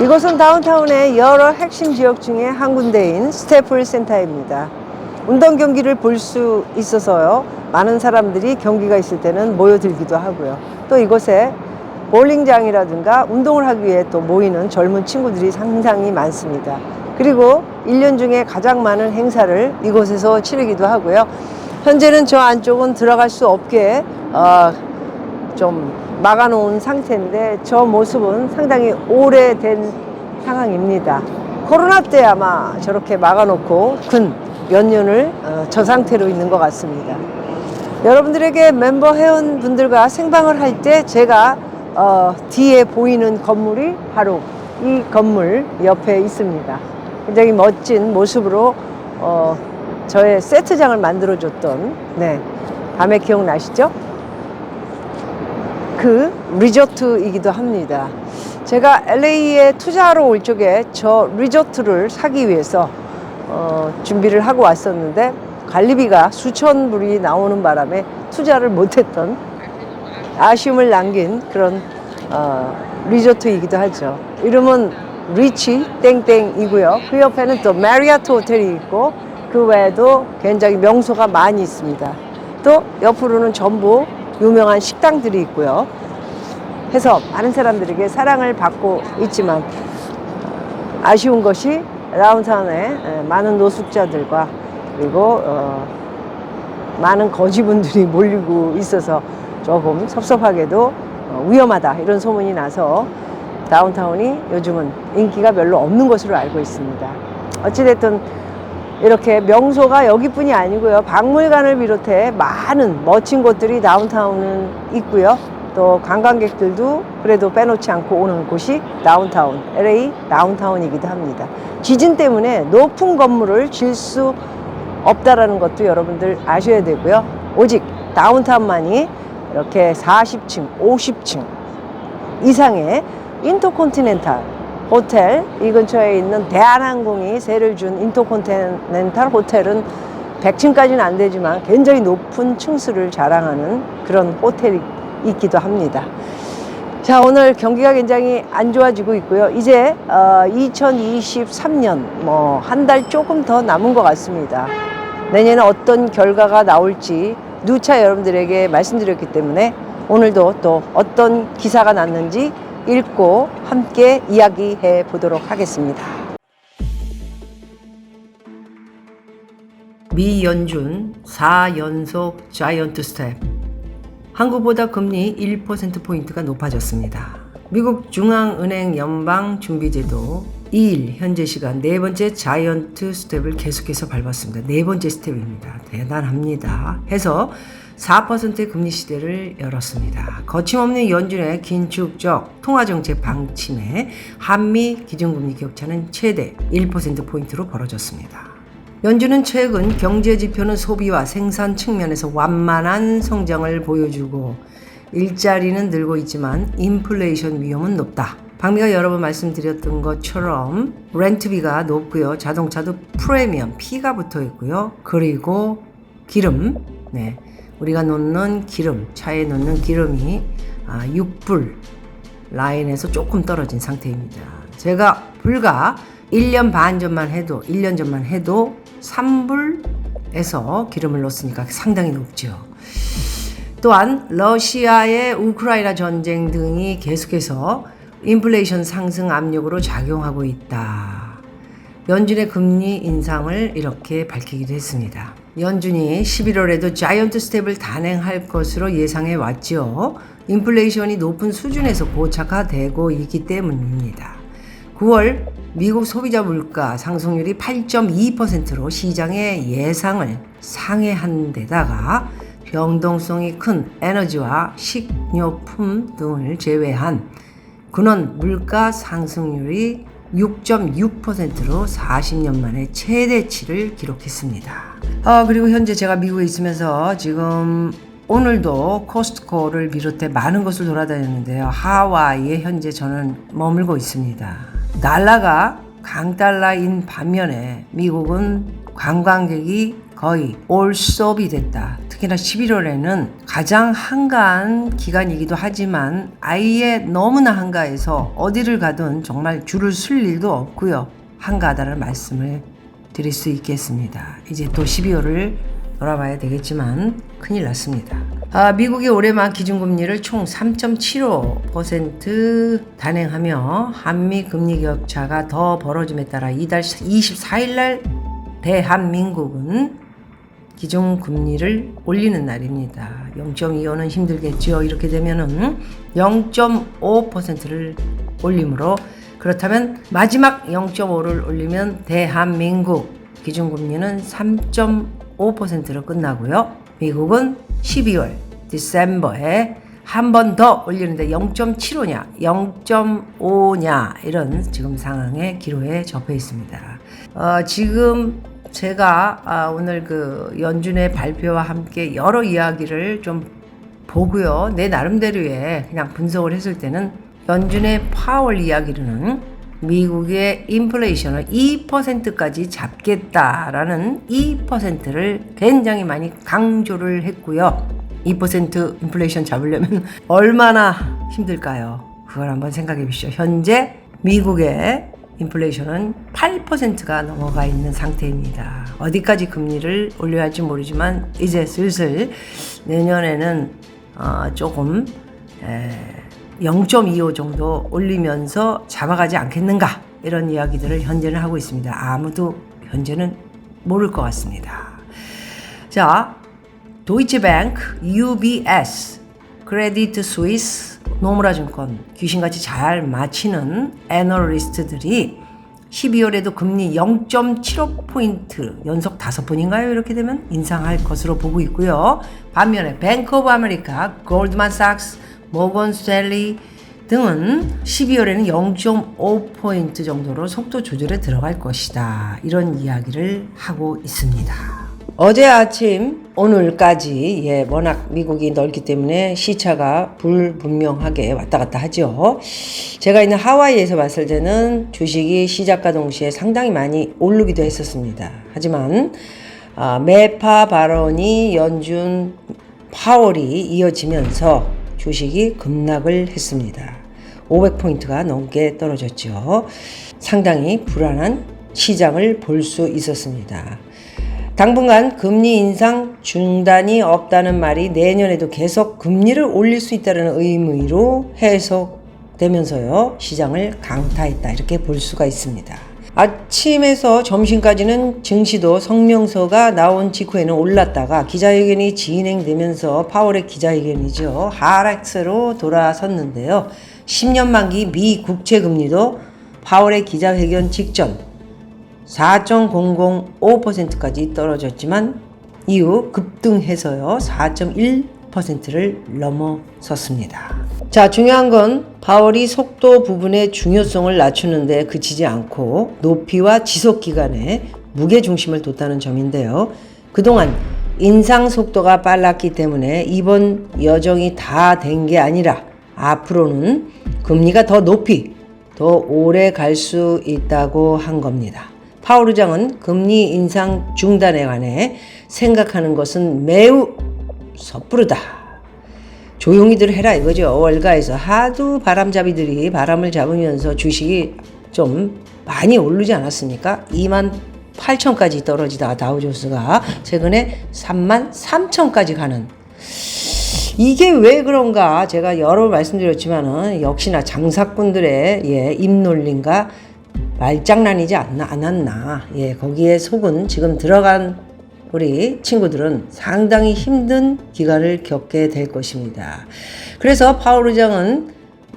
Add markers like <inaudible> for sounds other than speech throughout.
이곳은 다운타운의 여러 핵심 지역 중에 한 군데인 스태플 센터입니다. 운동 경기를 볼 수 있어서요. 많은 사람들이 경기가 있을 때는 모여들기도 하고요. 또 이곳에 볼링장이라든가 운동을 하기 위해 또 모이는 젊은 친구들이 상당히 많습니다. 그리고 1년 중에 가장 많은 행사를 이곳에서 치르기도 하고요. 현재는 저 안쪽은 들어갈 수 없게 어, 좀 막아놓은 상태인데 저 모습은 상당히 오래된 상황입니다. 코로나 때 아마 저렇게 막아놓고 근 몇 년을 어, 저 상태로 있는 것 같습니다. 여러분들에게 멤버 회원분들과 생방을 할 때 제가 어, 뒤에 보이는 건물이 바로 이 건물 옆에 있습니다. 굉장히 멋진 모습으로 어, 저의 세트장을 만들어줬던 네 밤에 기억나시죠? 그 리조트이기도 합니다. 제가 LA에 투자하러 올 적에 저 리조트를 사기 위해서 어, 준비를 하고 왔었는데 관리비가 수천 불이 나오는 바람에 투자를 못했던 아쉬움을 남긴 그런 어, 리조트이기도 하죠. 이름은 리치 땡땡이고요. 그 옆에는 또 마리아트 호텔이 있고 그 외에도 굉장히 명소가 많이 있습니다. 또 옆으로는 전부 유명한 식당들이 있고요. 해서 많은 사람들에게 사랑을 받고 있지만 아쉬운 것이 다운타운에 에, 많은 노숙자들과 그리고 어, 많은 거지분들이 <laughs> 몰리고 있어서 조금 섭섭하게도 어, 위험하다 이런 소문이 나서 다운타운이 요즘은 인기가 별로 없는 것으로 알고 있습니다. 어찌됐든 이렇게 명소가 여기뿐이 아니고요. 박물관을 비롯해 많은 멋진 곳들이 다운타운은 있고요. 또 관광객들도 그래도 빼놓지 않고 오는 곳이 다운타운, LA 다운타운이기도 합니다. 지진 때문에 높은 건물을 질 수 없다라는 것도 여러분들 아셔야 되고요. 오직 다운타운만이 이렇게 40층, 50층 이상의 인터콘티넨탈 호텔 이 근처에 있는 대한항공이 세를 준 인터콘티넨탈 호텔은 100층까지는 안 되지만 굉장히 높은 층수를 자랑하는 그런 호텔이 있기도 합니다. 자 오늘 경기가 굉장히 안 좋아지고 있고요. 이제 어, 2023년 뭐 한 달 조금 더 남은 것 같습니다. 내년에 어떤 결과가 나올지 누차 여러분들에게 말씀드렸기 때문에 오늘도 또 어떤 기사가 났는지 읽고 함께 이야기해 보도록 하겠습니다. 미연준 4연속 자이언트 스텝 한국보다 금리 1%포인트가 높아졌습니다. 미국 중앙은행 연방준비제도 2일 현재 시간 네 번째 자이언트 스텝을 계속해서 밟았습니다. 네 번째 스텝입니다. 대단합니다. 해서 4%의 금리 시대를 열었습니다. 거침없는 연준의 긴축적 통화정책 방침에 한미 기준금리 격차는 최대 1%포인트로 벌어졌습니다. 연준은 최근 경제 지표는 소비와 생산 측면에서 완만한 성장을 보여주고 일자리는 늘고 있지만 인플레이션 위험은 높다. 방미가 여러 번 말씀드렸던 것처럼 렌트비가 높고요. 자동차도 프리미엄 P가 붙어 있고요. 그리고 기름, 네. 우리가 넣는 기름, 차에 넣는 기름이 아, 6불 라인에서 조금 떨어진 상태입니다. 제가 불과 1년 반 전만 해도 1년 전만 해도 3불에서 기름을 넣었으니까 상당히 높죠. 또한 러시아의 우크라이나 전쟁 등이 계속해서 인플레이션 상승 압력으로 작용하고 있다. 연준의 금리 인상을 이렇게 밝히기도 했습니다. 연준이 11월에도 자이언트 스텝을 단행할 것으로 예상해 왔죠. 인플레이션이 높은 수준에서 고착화되고 있기 때문입니다. 9월 미국 소비자 물가 상승률이 8.2%로 시장의 예상을 상회한 데다가 변동성이 큰 에너지와 식료품 등을 제외한 근원 물가 상승률이 6.6%로 40년 만에 최대치를 기록했습니다. 아, 그리고 현재 제가 미국에 있으면서 지금 오늘도 코스트코를 비롯해 많은 곳을 돌아다녔는데요. 하와이에 현재 저는 머물고 있습니다. 달러가 강달러인 반면에 미국은 관광객이 거의 올수업이 됐다. 특히나 11월에는 가장 한가한 기간이기도 하지만 아예 너무나 한가해서 어디를 가든 정말 줄을 쓸 일도 없고요. 한가하다는 말씀을 드릴 수 있겠습니다. 이제 또 12월을 돌아봐야 되겠지만 큰일 났습니다. 아, 미국이 올해만 기준금리를 총 3.75% 단행하며 한미 금리 격차가 더 벌어짐에 따라 이달 24일 날 대한민국은 기존 금리를 올리는 날입니다. 0.25는 힘들겠죠. 이렇게 되면은 0.5%를 올림으로 그렇다면 마지막 0.5를 올리면 대한민국 기준 금리는 3.5%로 끝나고요. 미국은 12월 디셈버에 한 번 더 올리는데 0.75냐, 0.5냐 이런 지금 상황의 기로에 접해 있습니다. 어, 지금 제가 아, 오늘 그 연준의 발표와 함께 여러 이야기를 좀 보고요. 내 나름대로의 그냥 분석을 했을 때는 연준의 파월 이야기로는 미국의 인플레이션을 2%까지 잡겠다라는 2%를 굉장히 많이 강조를 했고요. 2% 인플레이션 잡으려면 <laughs> 얼마나 힘들까요? 그걸 한번 생각해 보시죠. 현재 미국의 인플레이션은 8%가 넘어가 있는 상태입니다. 어디까지 금리를 올려야 할지 모르지만 이제 슬슬 내년에는 어, 조금 에, 0.25 정도 올리면서 잡아가지 않겠는가 이런 이야기들을 현재는 하고 있습니다. 아무도 현재는 모를 것 같습니다. 자, 도이치뱅크, UBS, 크레디트 스위스, 노무라 증권 귀신같이 잘 맞히는 애널리스트들이 12월에도 금리 0.75포인트 연속 다섯 번인가요? 이렇게 되면 인상할 것으로 보고 있고요. 반면에 뱅크 오브 아메리카, 골드만삭스, 모건 스탠리 등은 12월에는 0.5포인트 정도로 속도 조절에 들어갈 것이다. 이런 이야기를 하고 있습니다. 어제 아침 오늘까지 예 워낙 미국이 넓기 때문에 시차가 불분명하게 왔다 갔다 하죠. 제가 있는 하와이에서 봤을 때는 주식이 시작과 동시에 상당히 많이 오르기도 했었습니다. 하지만 아, 매파 발언이 연준 파월이 이어지면서 주식이 급락을 했습니다. 500포인트가 넘게 떨어졌죠. 상당히 불안한 시장을 볼 수 있었습니다. 당분간 금리 인상 중단이 없다는 말이 내년에도 계속 금리를 올릴 수 있다는 의미로 해석되면서요. 시장을 강타했다. 이렇게 볼 수가 있습니다. 아침에서 점심까지는 증시도 성명서가 나온 직후에는 올랐다가 기자회견이 진행되면서 파월의 기자회견이죠. 하락세로 돌아섰는데요. 10년 만기 미 국채 금리도 파월의 기자회견 직전 4.005%까지 떨어졌지만 이후 급등해서요 4.1%를 넘어섰습니다. 자 중요한 건 파월이 속도 부분의 중요성을 낮추는데 그치지 않고 높이와 지속 기간에 무게 중심을 뒀다는 점인데요. 그동안 인상 속도가 빨랐기 때문에 이번 여정이 다 된 게 아니라 앞으로는 금리가 더 높이 더 오래 갈 수 있다고 한 겁니다. 파월 의장은 금리 인상 중단에 관해 생각하는 것은 매우 섣부르다. 조용히들 해라 이거죠. 월가에서 하도 바람잡이들이 바람을 잡으면서 주식이 좀 많이 오르지 않았습니까? 2만 8천까지 떨어지다가 다우존스가 최근에 3만 3천까지 가는 이게 왜 그런가 제가 여러 번 말씀드렸지만은 역시나 장사꾼들의 예, 입놀림과 말장난이지 않나, 않았나. 예, 거기에 속은 지금 들어간 우리 친구들은 상당히 힘든 기간을 겪게 될 것입니다. 그래서 파울 의장은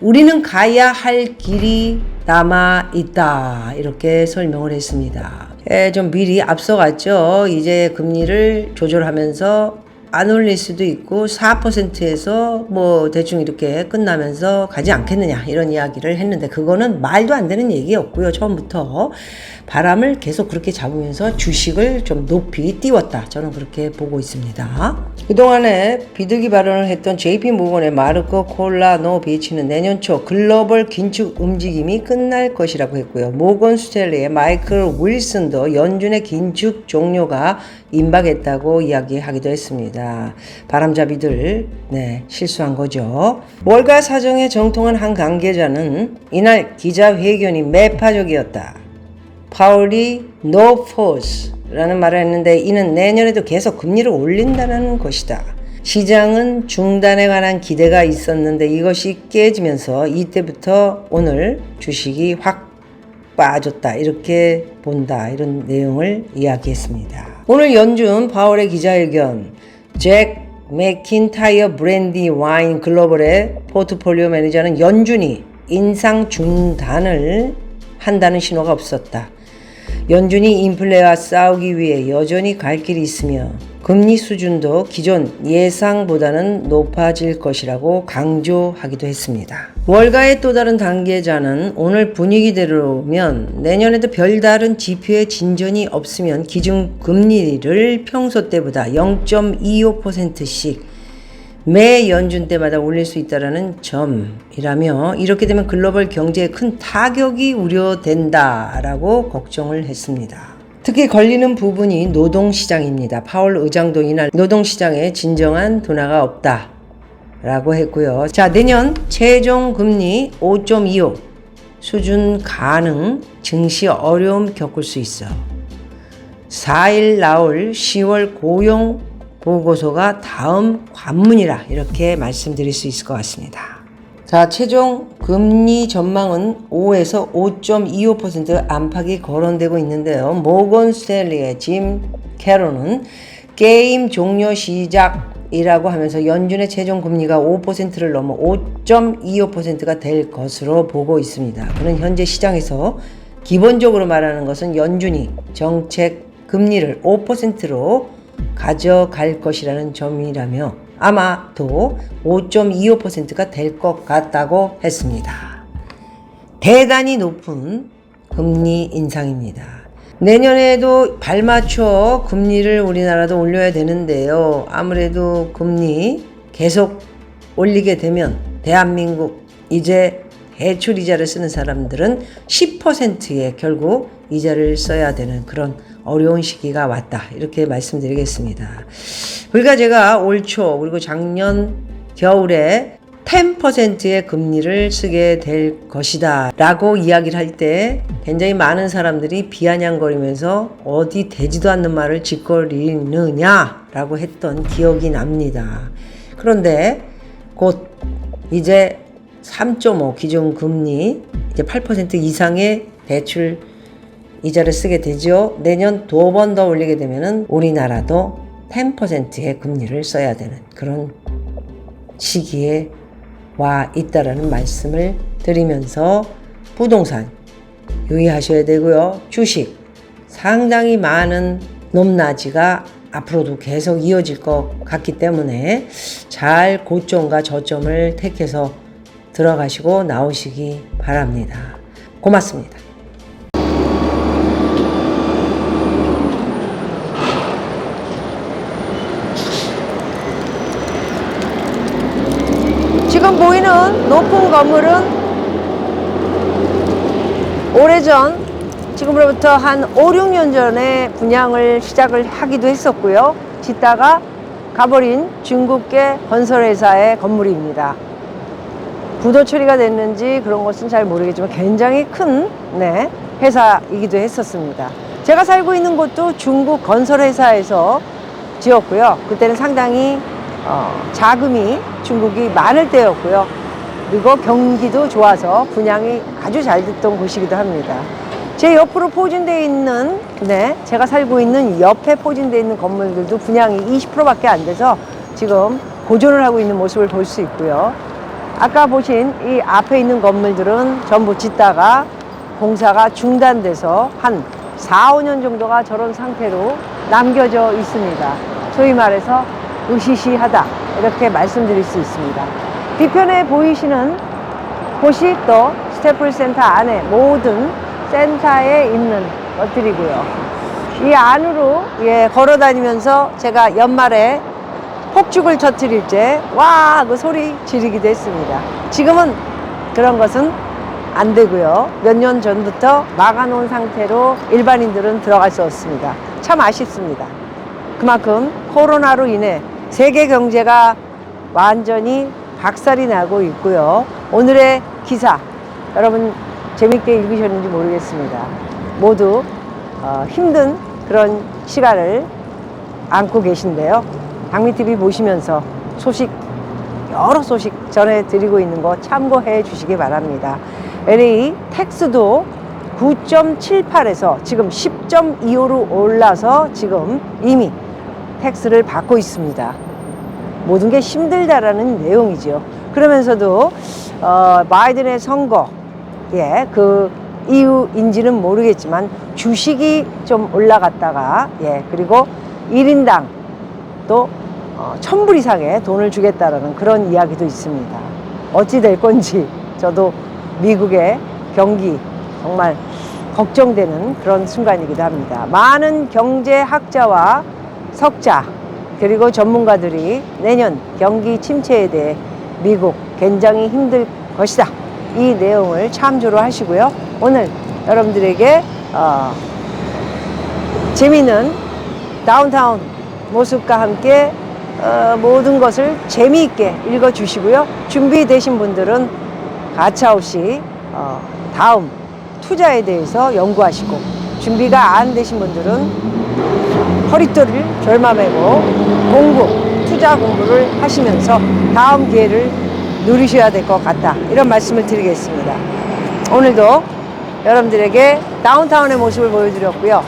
우리는 가야 할 길이 남아 있다. 이렇게 설명을 했습니다. 예, 좀 미리 앞서갔죠. 이제 금리를 조절하면서 안 올릴 수도 있고 4%에서 뭐 대충 이렇게 끝나면서 가지 않겠느냐 이런 이야기를 했는데 그거는 말도 안 되는 얘기였고요 처음부터. 바람을 계속 그렇게 잡으면서 주식을 좀 높이 띄웠다. 저는 그렇게 보고 있습니다. 그동안에 비둘기 발언을 했던 JP 모건의 마르코 콜라노 비치는 내년 초 글로벌 긴축 움직임이 끝날 것이라고 했고요. 모건 스텔리의 마이클 윌슨도 연준의 긴축 종료가 임박했다고 이야기하기도 했습니다. 바람잡이들, 네, 실수한 거죠. 월가 사정에 정통한 한 관계자는 이날 기자회견이 매파적이었다. 파울이 no force라는 말을 했는데 이는 내년에도 계속 금리를 올린다는 것이다. 시장은 중단에 관한 기대가 있었는데 이것이 깨지면서 이때부터 오늘 주식이 확 빠졌다 이렇게 본다 이런 내용을 이야기했습니다. 오늘 연준 파월의 기자회견 잭 맥킨타이어 브랜디 와인 글로벌의 포트폴리오 매니저는 연준이 인상 중단을 한다는 신호가 없었다. 연준이 인플레와 싸우기 위해 여전히 갈 길이 있으며 금리 수준도 기존 예상보다는 높아질 것이라고 강조하기도 했습니다. 월가의 또 다른 단계자는 오늘 분위기대로면 내년에도 별다른 지표의 진전이 없으면 기준 금리를 평소 때보다 0.25%씩 매 연준 때마다 올릴 수 있다라는 점이라며 이렇게 되면 글로벌 경제에 큰 타격이 우려된다라고 걱정을 했습니다. 특히 걸리는 부분이 노동시장입니다. 파월 의장도 이날 노동시장에 진정한 둔화가 없다. 라고 했고요. 자, 내년 최종 금리 5.25 수준 가능 증시 어려움 겪을 수 있어. 4일 나올 10월 고용 보고서가 다음 관문이라 이렇게 말씀드릴 수 있을 것 같습니다. 자, 최종 금리 전망은 5에서 5.25% 안팎이 거론되고 있는데요. 모건 스탠리의 짐 캐로는 게임 종료 시작이라고 하면서 연준의 최종 금리가 5%를 넘어 5.25%가 될 것으로 보고 있습니다. 그는 현재 시장에서 기본적으로 말하는 것은 연준이 정책 금리를 5%로 가져갈 것이라는 점이라며 아마도 5.25%가 될 것 같다고 했습니다. 대단히 높은 금리 인상입니다. 내년에도 발맞춰 금리를 우리나라도 올려야 되는데요. 아무래도 금리 계속 올리게 되면 대한민국 이제 대출 이자를 쓰는 사람들은 10%의 결국 이자를 써야 되는 그런 어려운 시기가 왔다. 이렇게 말씀드리겠습니다. 그러니까 제가 올 초 그리고 작년 겨울에 10%의 금리를 쓰게 될 것이다 라고 이야기를 할 때 굉장히 많은 사람들이 비아냥거리면서 어디 되지도 않는 말을 짓거리느냐 라고 했던 기억이 납니다. 그런데 곧 이제 3.5 기준 금리 이제 8% 이상의 대출 이자를 쓰게 되죠. 내년 두 번 더 올리게 되면은 우리나라도 10%의 금리를 써야 되는 그런 시기에 와 있다라는 말씀을 드리면서 부동산 유의하셔야 되고요. 주식 상당히 많은 높낮이가 앞으로도 계속 이어질 것 같기 때문에 잘 고점과 저점을 택해서 들어가시고 나오시기 바랍니다. 고맙습니다. 지금 보이는 높은 건물은 오래전 지금으로부터 한 5, 6년 전에 분양을 시작을 하기도 했었고요. 짓다가 가버린 중국계 건설회사의 건물입니다. 부도 처리가 됐는지 그런 것은 잘 모르겠지만 굉장히 큰 네, 회사이기도 했었습니다. 제가 살고 있는 곳도 중국 건설회사에서 지었고요. 그때는 상당히 어, 자금이 중국이 많을 때였고요. 그리고 경기도 좋아서 분양이 아주 잘 됐던 곳이기도 합니다. 제 옆으로 포진되어 있는, 네, 제가 살고 있는 옆에 포진되어 있는 건물들도 분양이 20%밖에 안 돼서 지금 고존을 하고 있는 모습을 볼 수 있고요. 아까 보신 이 앞에 있는 건물들은 전부 짓다가 공사가 중단돼서 한 4, 5년 정도가 저런 상태로 남겨져 있습니다. 소위 말해서 으시시하다 이렇게 말씀드릴 수 있습니다. 뒤편에 보이시는 곳이 또 스태플 센터 안에 모든 센터에 있는 것들이고요. 이 안으로 예, 걸어 다니면서 제가 연말에 폭죽을 터뜨릴 때, 와! 그 소리 지르기도 했습니다. 지금은 그런 것은 안 되고요. 몇 년 전부터 막아놓은 상태로 일반인들은 들어갈 수 없습니다. 참 아쉽습니다. 그만큼 코로나로 인해 세계 경제가 완전히 박살이 나고 있고요. 오늘의 기사 여러분 재밌게 읽으셨는지 모르겠습니다. 모두 어, 힘든 그런 시간을 안고 계신데요. 박미TV 보시면서 소식 여러 소식 전해드리고 있는 거 참고해 주시기 바랍니다. LA 텍스도 9.78에서 지금 10.25로 올라서 지금 이미 텍스를 받고 있습니다. 모든 게 힘들다라는 내용이죠. 그러면서도 어, 바이든의 선거, 예, 그 이유인지는 모르겠지만 주식이 좀 올라갔다가 예, 그리고 1인당 또 어, 천불 이상의 돈을 주겠다라는 그런 이야기도 있습니다. 어찌 될 건지 저도 미국의 경기 정말 걱정되는 그런 순간이기도 합니다. 많은 경제학자와 석자 그리고 전문가들이 내년 경기 침체에 대해 미국 굉장히 힘들 것이다. 이 내용을 참조로 하시고요. 오늘 여러분들에게 어, 재미있는 다운타운 모습과 함께 어, 모든 것을 재미있게 읽어주시고요. 준비되신 분들은 가차없이 어, 다음 투자에 대해서 연구하시고 준비가 안 되신 분들은 허리띠를 절마매고 공부, 투자 공부를 하시면서 다음 기회를 누리셔야 될 것 같다. 이런 말씀을 드리겠습니다. 오늘도 여러분들에게 다운타운의 모습을 보여드렸고요.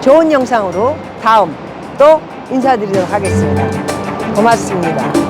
좋은 영상으로 다음 또 인사드리도록 하겠습니다. 고맙습니다.